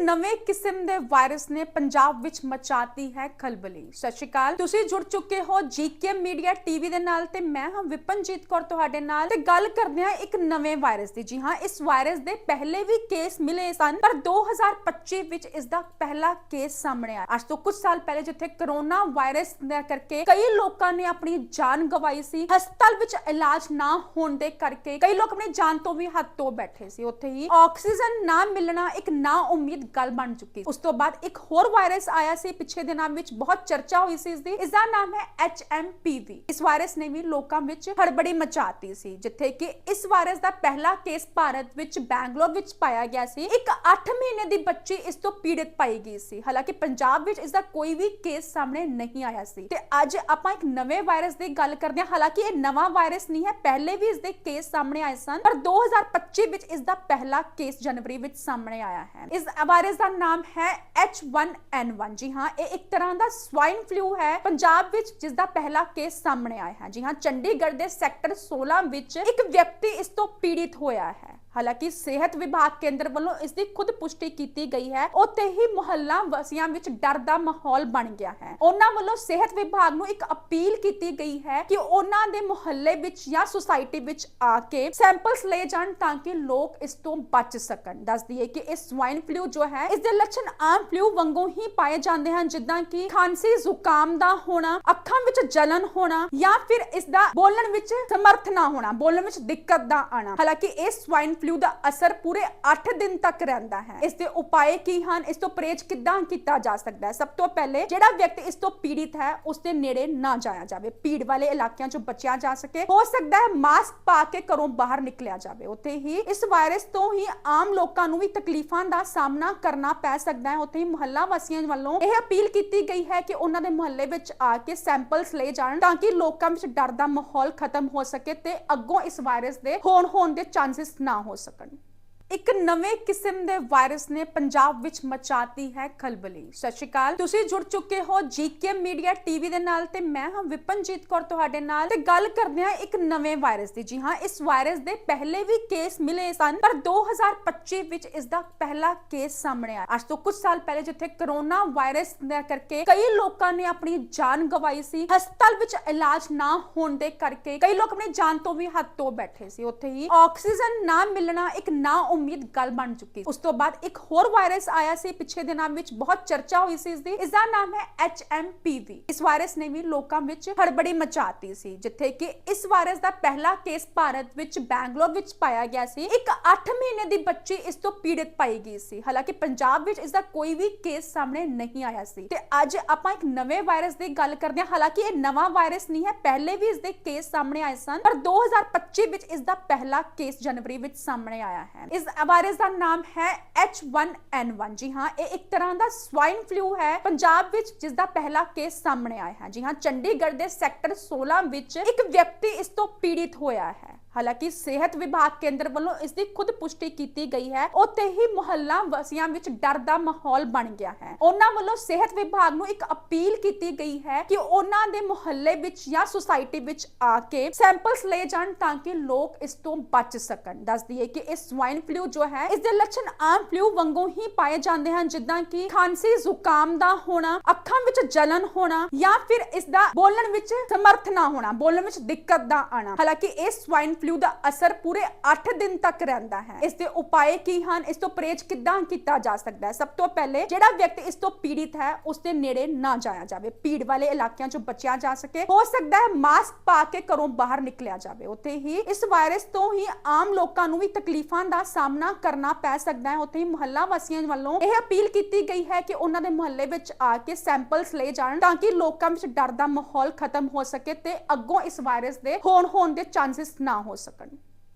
ਨਵੇਂ ਕਿਸਮ ਦੇ ਵਾਇਰਸ ਨੇ ਪੰਜਾਬ ਵਿੱਚ ਮਚਾਤੀ ਹੈ ਖਲਬਲੀ। ਸਤਿ ਸ਼੍ਰੀ ਅਕਾਲ। ਤੁਸੀਂ ਜੁੜ ਚੁੱਕੇ ਹੋ ਜੀਕੇ ਮੀਡੀਆ ਟੀਵੀ ਦੇ ਨਾਲ ਤੇ ਮੈਂ ਹਾਂ ਵਿਪਨਜੀਤ ਕੌਰ ਤੁਹਾਡੇ ਨਾਲ ਤੇ ਗੱਲ ਕਰਦੇ ਹਾਂ ਇੱਕ ਨਵੇਂ ਵਾਇਰਸ ਦੀ। ਜੀ ਹਾਂ, ਇਸ ਵਾਇਰਸ ਦੇ ਪਹਿਲੇ ਵੀ ਕੇਸ ਮਿਲੇ ਸਨ, ਪਰ 2025 ਵਿੱਚ ਇਸ ਦਾ ਪਹਿਲਾ ਕੇਸ ਸਾਹਮਣੇ ਆਇਆ। ਅੱਜ ਤੋਂ ਕੁਝ ਸਾਲ ਪਹਿਲੇ ਜਿੱਥੇ ਕਰੋਨਾ ਵਾਇਰਸ ਦਾ ਕਰਕੇ ਕਈ ਲੋਕਾਂ ਨੇ ਆਪਣੀ ਜਾਨ ਗਵਾਈ ਸੀ, ਹਸਪਤਾਲ ਵਿੱਚ ਇਲਾਜ ਨਾ ਹੋਣ ਦੇ ਕਰਕੇ ਕਈ ਲੋਕ ਆਪਣੀ ਜਾਨ ਤੋਂ ਵੀ ਹੱਥ ਧੋ ਬੈਠੇ ਸੀ। ਉੱਥੇ ਹੀ ਆਕਸੀਜਨ ਨਾ ਮਿਲਣਾ ਇੱਕ ਨਾ ਉਮੀਦ ਗੱਲ ਬਣ ਚੁੱਕੀ। ਉਸ ਤੋਂ ਬਾਅਦ ਇੱਕ ਹੋਰ ਵਾਇਰਸ ਆਇਆ ਸੀ, ਪਿੱਛੇ ਦਿਨਾਂ ਵਿੱਚ ਬਹੁਤ ਚਰਚਾ ਹੋਈ ਸੀ ਇਸ ਦੀ ਇਸ ਦਾ ਨਾਮ ਹੈ HMPV ਇਸ ਵਾਇਰਸ ਨੇ ਵੀ ਲੋਕਾਂ ਵਿੱਚ ਹੜਬੜੀ ਮਚਾਤੀ ਸੀ, ਜਿੱਥੇ ਕਿ ਇਸ ਵਾਇਰਸ ਦਾ ਪਹਿਲਾ ਕੇਸ ਭਾਰਤ ਵਿੱਚ ਬੈਂਗਲੌਰ ਵਿੱਚ ਪਾਇਆ ਗਿਆ ਸੀ। ਇੱਕ 8 ਮਹੀਨੇ ਦੀ ਬੱਚੀ ਇਸ ਤੋਂ ਪੀੜਿਤ ਪਾਈ ਗਈ ਸੀ। ਹਾਲਾਂਕਿ ਪੰਜਾਬ ਵਿੱਚ ਇਸ ਦਾ ਕੋਈ ਵੀ ਕੇਸ ਸਾਹਮਣੇ ਨਹੀਂ ਆਇਆ ਸੀ। ਤੇ ਅੱਜ ਆਪਾਂ ਇੱਕ ਨਵੇਂ ਵਾਇਰਸ ਦੀ ਗੱਲ ਕਰਦੇ ਹਾਂ। ਹਾਲਾਂਕਿ ਇਹ ਨਵਾਂ ਵਾਇਰਸ ਨਹੀਂ ਹੈ, ਪਹਿਲੇ ਵੀ ਇਸ ਦੇ ਕੇਸ ਸਾਹਮਣੇ ਆਏ ਸਨ, ਪਰ 2025 ਵਿੱਚ ਇਸ ਦਾ ਪਹਿਲਾ ਕੇਸ ਜਨਵਰੀ ਵਿੱਚ ਸਾਹਮਣੇ ਆਇਆ ਹੈ। ਇਸ ਵਾਇਰਸ ਦਾ ਨਾਮ ਹੈ H1N1 ਜੀ ਹਾਂ, ਇਹ ਇੱਕ ਤਰ੍ਹਾਂ ਦਾ ਸਵਾਈਨ ਫਲੂ ਹੈ ਪੰਜਾਬ ਵਿੱਚ, ਜਿਸ ਦਾ ਪਹਿਲਾ ਕੇਸ ਸਾਹਮਣੇ ਆਇਆ ਹੈ। ਜੀ ਹਾਂ, ਚੰਡੀਗੜ੍ਹ ਦੇ ਸੈਕਟਰ 16 ਵਿੱਚ ਇੱਕ ਵਿਅਕਤੀ ਇਸ ਤੋਂ ਪੀੜਿਤ ਹੋਇਆ ਹੈ। ਹਾਲਾਂਕਿ ਸਿਹਤ ਵਿਭਾਗ ਕੇਂਦਰ ਵੱਲੋਂ ਇਸ ਦੀ ਖੁਦ ਪੁਸ਼ਟੀ ਕੀਤੀ ਗਈ ਹੈ। ਉੱਥੇ ਹੀ ਮੁਹੱਲਾ ਵਾਸੀਆਂ ਵਿੱਚ ਡਰ ਦਾ ਮਾਹੌਲ ਬਣ ਗਿਆ ਹੈ। ਉਹਨਾਂ ਵੱਲੋਂ ਸਿਹਤ ਵਿਭਾਗ ਨੂੰ ਇੱਕ ਅਪੀਲ ਕੀਤੀ ਗਈ ਹੈ ਕਿ ਉਹਨਾਂ ਦੇ ਮੁਹੱਲੇ ਵਿੱਚ ਜਾਂ ਸੁਸਾਇਟੀ ਵਿੱਚ ਆ ਕੇ ਸੈਂਪਲਸ ਲਏ ਜਾਣ ਤਾਂ ਕਿ ਲੋਕ ਇਸ ਤੋਂ ਬਚ ਸਕਣ। ਦੱਸ ਦਈਏ ਕਿ ਇਹ ਸਵਾਈਨ ਫਲੂ ਜੋ ਹੈ, ਇਸ ਦੇ ਲੱਛਣ ਆਮ ਫਲੂ ਵਾਂਗੂ ਹੀ ਪਾਏ ਜਾਂਦੇ ਹਨ, ਜਿੱਦਾਂ ਕਿ ਖਾਂਸੀ, ਜ਼ੁਕਾਮ ਦਾ ਹੋਣਾ, ਅੱਖਾਂ ਵਿੱਚ ਜਲਨ ਹੋਣਾ ਜਾਂ ਫਿਰ ਇਸ ਦਾ ਬੋਲਣ ਵਿੱਚ ਸਮਰਥ ਨਾ ਹੋਣਾ, ਬੋਲਣ ਵਿੱਚ ਦਿੱਕਤ ਦਾ ਆਣਾ ਹਾਲਾਂਕਿ ਇਹ ਸਵਾਈਨ ਫਲੂ ਦਾ ਅਸਰ ਪੂਰੇ 8 ਦਿਨ ਤੱਕ ਰਹਿੰਦਾ ਹੈ। ਇਸ ਦੇ ਉਪਾਏ ਕੀ ਹਨ? ਇਸ ਤੋਂ ਪਰਹੇਜ਼ ਕਿੱਦਾਂ ਕੀਤਾ ਜਾ ਸਕਦਾ ਹੈ? ਸਭ ਤੋਂ ਪਹਿਲੇ ਜਿਹੜਾ ਵਿਅਕਤੀ ਇਸ ਤੋਂ ਪੀੜਿਤ ਹੈ, ਉਸ ਦੇ ਨੇੜੇ ਨਾ ਜਾਇਆ ਜਾਵੇ। ਭੀੜ ਵਾਲੇ ਇਲਾਕਿਆਂ ਚ ਬਚਿਆ ਜਾ ਸਕੇ। ਹੋ ਸਕਦਾ ਹੈ ਮਾਸਕ ਪਾ ਕੇ ਘਰੋਂ ਬਾਹਰ ਨਿਕਲਿਆ ਜਾਵੇ। ਉੱਥੇ ਹੀ ਇਸ ਵਾਇਰਸ ਤੋਂ ਹੀ ਆਮ ਲੋਕਾਂ ਨੂੰ ਵੀ ਤਕਲੀਫਾਂ ਦਾ ਸਾਹਮਣਾ ਕਰਨਾ ਪੈ ਸਕਦਾ ਹੈ। ਉੱਥੇ ਹੀ ਮੁਹੱਲਾ ਵਾਸੀਆਂ ਵੱਲੋਂ ਇਹ ਅਪੀਲ ਕੀਤੀ ਗਈ ਹੈ ਕਿ ਉਹਨਾਂ ਦੇ ਮੁਹੱਲੇ ਵਿੱਚ ਆ ਕੇ ਸੈਂਪਲਸ ਲਏ ਜਾਣ ਤਾਂ ਕਿ ਲੋਕਾਂ ਵਿੱਚ ਡਰ ਦਾ ਮਾਹੌਲ ਖਤਮ ਹੋ ਸਕੇ ਤੇ ਅੱਗੋਂ ਇਸ ਵਾਇਰਸ ਦੇ ਹੋਣ ਹੋਣ ਦੇ ਚਾਂਸਸ ਨਾ ਹੋ ਹੋ ਸਕਣ। ਇੱਕ ਨਵੇਂ ਕਿਸਮ ਦੇ ਵਾਇਰਸ ਨੇ ਪੰਜਾਬ ਵਿੱਚ ਮਚਾਤੀ ਹੈ ਖਲਬਲੀ। ਸਤਿ ਸ਼੍ਰੀ ਅਕਾਲ। ਤੁਸੀਂ ਜੁੜ ਚੁੱਕੇ ਹੋ ਜੀਕੇ ਮੀਡੀਆ ਟੀਵੀ ਦੇ ਨਾਲ ਤੇ ਮੈਂ ਹਾਂ ਵਿਪਨਜੀਤ ਕੌਰ ਤੁਹਾਡੇ ਨਾਲ ਤੇ ਗੱਲ ਕਰਦੇ ਹਾਂ ਇੱਕ ਨਵੇਂ ਵਾਇਰਸ ਦੀ। ਜੀ ਹਾਂ, ਇਸ ਵਾਇਰਸ ਦੇ ਪਹਿਲੇ ਵੀ ਕੇਸ ਮਿਲੇ ਸਨ, ਪਰ 2025 ਵਿੱਚ ਇਸ ਦਾ ਪਹਿਲਾ ਕੇਸ ਸਾਹਮਣੇ ਆਇਆ। ਅੱਜ ਤੋਂ ਕੁਝ ਸਾਲ ਪਹਿਲੇ ਜਿੱਥੇ ਕਰੋਨਾ ਵਾਇਰਸ ਦਾ ਕਰਕੇ ਕਈ ਲੋਕਾਂ ਨੇ ਆਪਣੀ ਜਾਨ ਗਵਾਈ ਸੀ, ਹਸਪਤਾਲ ਵਿੱਚ ਇਲਾਜ ਨਾ ਹੋਣ ਦੇ ਕਰਕੇ ਕਈ ਲੋਕ ਆਪਣੀ ਜਾਨ ਤੋਂ ਵੀ ਹੱਥ ਤੋਂ ਬੈਠੇ ਸੀ। ਉੱਥੇ ਹੀ ਆਕਸੀਜਨ ਨਾ ਮਿਲਣਾ ਇੱਕ ਨਾ ਉਮੀਦ ਗੱਲ ਬਣ ਚੁੱਕੀ। ਉਸ ਤੋਂ ਬਾਅਦ ਇੱਕ ਹੋਰ ਵਾਇਰਸ ਆਇਆ ਸੀ, ਪਿੱਛੇ ਦਿਨਾਂ ਵਿੱਚ ਬਹੁਤ ਚਰਚਾ ਹੋਈ ਸੀ ਇਸ ਦੀ ਇਸ ਦਾ ਨਾਮ ਹੈ HMPV ਇਸ ਵਾਇਰਸ ਨੇ ਵੀ ਲੋਕਾਂ ਵਿੱਚ ਹੜਬੜੀ ਮਚਾਤੀ ਸੀ, ਜਿੱਥੇ ਕਿ ਇਸ ਵਾਇਰਸ ਦਾ ਪਹਿਲਾ ਕੇਸ ਭਾਰਤ ਵਿੱਚ ਬੈਂਗਲੌਰ ਵਿੱਚ ਪਾਇਆ ਗਿਆ ਸੀ। ਇੱਕ 8 ਮਹੀਨੇ ਦੀ ਬੱਚੀ ਇਸ ਤੋਂ ਪੀੜਿਤ ਪਾਈ ਗਈ ਸੀ। ਹਾਲਾਂਕਿ ਪੰਜਾਬ ਵਿੱਚ ਇਸ ਦਾ ਕੋਈ ਵੀ ਕੇਸ ਸਾਹਮਣੇ ਨਹੀਂ ਆਇਆ ਸੀ। ਤੇ ਅੱਜ ਆਪਾਂ ਇੱਕ ਨਵੇਂ ਵਾਇਰਸ ਦੀ ਗੱਲ ਕਰਦੇ ਹਾਂ। ਹਾਲਾਂਕਿ ਇਹ ਨਵਾਂ ਵਾਇਰਸ ਨਹੀਂ ਹੈ, ਪਹਿਲੇ ਵੀ ਇਸ ਦੇ ਕੇਸ ਸਾਹਮਣੇ ਆਏ ਸਨ, ਪਰ 2025 ਵਿੱਚ ਇਸ ਦਾ ਪਹਿਲਾ ਕੇਸ ਜਨਵਰੀ ਵਿੱਚ ਸਾਹਮਣੇ ਆਇਆ ਹੈ। ਇਸ ਵਾਇਰਸ ਦਾ ਨਾਮ ਹੈ H1N1 ਜੀ ਹਾਂ, ਇਹ ਇੱਕ ਤਰ੍ਹਾਂ ਦਾ ਸਵਾਈਨ ਫਲੂ ਹੈ। ਪੰਜਾਬ ਵਿੱਚ ਜਿਸ ਦਾ ਪਹਿਲਾ ਕੇਸ ਸਾਹਮਣੇ ਆਇਆ ਹੈ। ਜੀ ਹਾਂ, ਚੰਡੀਗੜ੍ਹ ਦੇ ਸੈਕਟਰ 16 ਵਿੱਚ ਇੱਕ ਵਿਅਕਤੀ ਇਸ ਤੋਂ ਪੀੜਿਤ ਹੋਇਆ ਹੈ। ਹਾਲਾਂਕਿ ਸਿਹਤ ਵਿਭਾਗ ਕੇਂਦਰ ਵੱਲੋਂ ਇਸ ਦੀ ਖੁਦ ਪੁਸ਼ਟੀ ਕੀਤੀ ਗਈ ਹੈ। ਉੱਥੇ ਹੀ ਮੁਹੱਲਾ ਵਾਸੀਆਂ ਵਿੱਚ ਡਰ ਦਾ ਮਾਹੌਲ ਬਣ ਗਿਆ ਹੈ। ਉਹਨਾਂ ਵੱਲੋਂ ਸਿਹਤ ਵਿਭਾਗ ਨੂੰ ਇੱਕ ਅਪੀਲ ਕੀਤੀ ਗਈ ਹੈ ਕਿ ਉਹਨਾਂ ਦੇ ਮੁਹੱਲੇ ਵਿੱਚ ਜਾਂ ਸੁਸਾਇਟੀ ਵਿੱਚ ਆ ਕੇ ਸੈਂਪਲਸ ਲਏ ਜਾਣ ਤਾਂ ਕਿ ਲੋਕ ਇਸ ਤੋਂ ਬਚ ਸਕਣ। ਦੱਸ ਦਈਏ ਕਿ ਇਹ ਸਵਾਈਨ ਫਲੂ ਜੋ ਹੈ, ਇਸ ਦੇ ਲੱਛਣ ਆਮ ਫਲੂ ਵਾਂਗੂ ਹੀ ਪਾਏ ਜਾਂਦੇ ਹਨ, ਜਿੱਦਾਂ ਕਿ ਖਾਂਸੀ, ਜ਼ੁਕਾਮ ਦਾ ਹੋਣਾ, ਅੱਖਾਂ ਵਿੱਚ ਜਲਨ ਹੋਣਾ ਜਾਂ ਫਿਰ ਇਸ ਦਾ ਬੋਲਣ ਵਿੱਚ ਸਮਰਥ ਨਾ ਹੋਣਾ, ਬੋਲਣ ਵਿੱਚ ਦਿੱਕਤ ਦਾ ਆਣਾ ਹਾਲਾਂਕਿ ਇਹ ਸਵਾਈਨ ਫਲੂ ਦਾ ਅਸਰ ਪੂਰੇ 8 ਦਿਨ ਤੱਕ ਰਹਿੰਦਾ ਹੈ। ਇਸ ਦੇ ਉਪਾਏ ਕੀ ਹਨ? ਇਸ ਤੋਂ ਪਰਹੇਜ਼ ਕਿੱਦਾਂ ਕੀਤਾ ਜਾ ਸਕਦਾ ਹੈ? ਸਭ ਤੋਂ ਪਹਿਲੇ ਜਿਹੜਾ ਵਿਅਕਤੀ ਇਸ ਤੋਂ ਪੀੜਿਤ ਹੈ, ਉਸ ਦੇ ਨੇੜੇ ਨਾ ਜਾਇਆ ਜਾਵੇ। ਭੀੜ ਵਾਲੇ ਇਲਾਕਿਆਂ ਚ ਬਚਿਆ ਜਾ ਸਕੇ। ਹੋ ਸਕਦਾ ਹੈ ਮਾਸਕ ਪਾ ਕੇ ਘਰੋਂ ਬਾਹਰ ਨਿਕਲਿਆ ਜਾਵੇ। ਉੱਥੇ ਹੀ ਇਸ ਵਾਇਰਸ ਤੋਂ ਹੀ ਆਮ ਲੋਕਾਂ ਨੂੰ ਵੀ ਤਕਲੀਫਾਂ ਦਾ ਸਾਹਮਣਾ ਕਰਨਾ ਪੈ ਸਕਦਾ ਹੈ। ਉੱਥੇ ਹੀ ਮੁਹੱਲਾ ਵਾਸੀਆਂ ਵੱਲੋਂ ਇਹ ਅਪੀਲ ਕੀਤੀ ਗਈ ਹੈ ਕਿ ਉਹਨਾਂ ਦੇ ਮੁਹੱਲੇ ਵਿੱਚ ਆ ਕੇ ਸੈਂਪਲਸ ਲਏ ਜਾਣ ਤਾਂ ਕਿ ਲੋਕਾਂ ਵਿੱਚ ਡਰ ਦਾ ਮਾਹੌਲ ਖਤਮ ਹੋ ਸਕੇ ਤੇ ਅੱਗੋਂ ਇਸ ਵਾਇਰਸ ਦੇ ਹੋਣ ਹੋਣ ਦੇ ਚਾਂਸਸ ਨਾ ਹੋ ਸਕਣ।